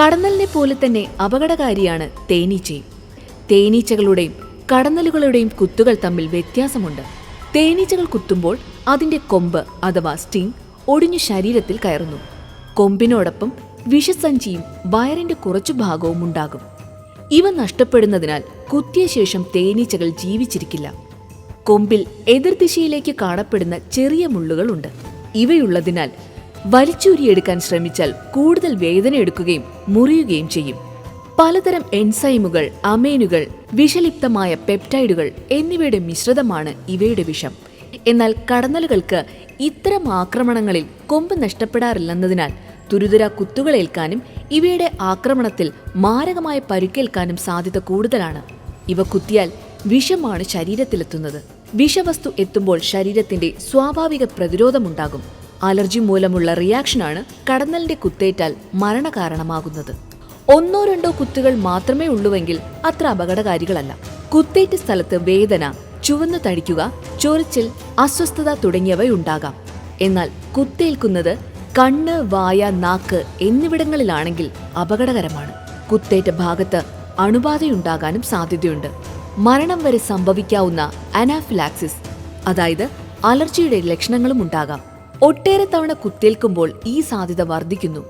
കടന്നലിനെ പോലെ തന്നെ അപകടകാരിയാണ് തേനീച്ചയും തേനീച്ചകളുടെയും കടന്നലുകളുടെയും കുത്തുകൾ തമ്മിൽ വ്യത്യാസമുണ്ട്. തേനീച്ചകൾ കുത്തുമ്പോൾ അതിന്റെ കൊമ്പ് അഥവാ സ്റ്റിംഗ് ഒടിഞ്ഞു ശരീരത്തിൽ കയറുന്നു. കൊമ്പിനോടൊപ്പം വിഷസഞ്ചിയും വയറിന്റെ കുറച്ചു ഭാഗവും ഉണ്ടാകും. ഇവ നഷ്ടപ്പെടുന്നതിനാൽ കുത്തിയ ശേഷം തേനീച്ചകൾ ജീവിച്ചിരിക്കില്ല. കൊമ്പിൽ എതിർദിശയിലേക്ക് കാണപ്പെടുന്ന ചെറിയ മുള്ളുകളുണ്ട്. ഇവയുള്ളതിനാൽ വലിച്ചൂരിയെടുക്കാൻ ശ്രമിച്ചാൽ കൂടുതൽ വേദന എടുക്കുകയും മുറിയുകയും ചെയ്യും. പലതരം എൻസൈമുകൾ അമേനുകൾ വിഷലിപ്തമായ പെപ്റ്റൈഡുകൾ എന്നിവയുടെ മിശ്രിതമാണ് ഇവയുടെ വിഷം. എന്നാൽ കടന്നലുകൾക്ക് ഇത്തരം ആക്രമണങ്ങളിൽ കൊമ്പ് നഷ്ടപ്പെടാറില്ലെന്നതിനാൽ തുരുതുര കുത്തുകളേൽക്കാനും ഇവയുടെ ആക്രമണത്തിൽ മാരകമായ പരുക്കേൽക്കാനും സാധ്യത കൂടുതലാണ്. ഇവ കുത്തിയാൽ വിഷമാണ് ശരീരത്തിലെത്തുന്നത്. വിഷവസ്തു എത്തുമ്പോൾ ശരീരത്തിന്റെ സ്വാഭാവിക പ്രതിരോധമുണ്ടാകും. അലർജി മൂലമുള്ള റിയാക്ഷനാണ് കടന്നലിന്റെ കുത്തേറ്റാൽ മരണകാരണമാകുന്നത്. ഒന്നോ രണ്ടോ കുത്തുകൾ മാത്രമേ ഉള്ളുവെങ്കിൽ അത്ര അപകടകാരികളല്ല. കുത്തേറ്റ സ്ഥലത്ത് വേദന ചുവന്നു തടിക്കുക ചൊറിച്ചിൽ അസ്വസ്ഥത തുടങ്ങിയവയുണ്ടാകാം. എന്നാൽ കുത്തേൽക്കുന്നത് കണ്ണ് വായ നാക്ക് എന്നിവിടങ്ങളിലാണെങ്കിൽ അപകടകരമാണ്. കുത്തേറ്റ ഭാഗത്ത് അണുബാധയുണ്ടാകാനും സാധ്യതയുണ്ട്. മരണം വരെ സംഭവിക്കാവുന്ന അനാഫിലാക്സിസ് അതായത് അലർജിയുടെ ലക്ഷണങ്ങളും ഉണ്ടാകാം. ഒട്ടേറെ തവണ കുത്തേൽക്കുമ്പോൾ ഈ സാധ്യത വർദ്ധിക്കുന്നു.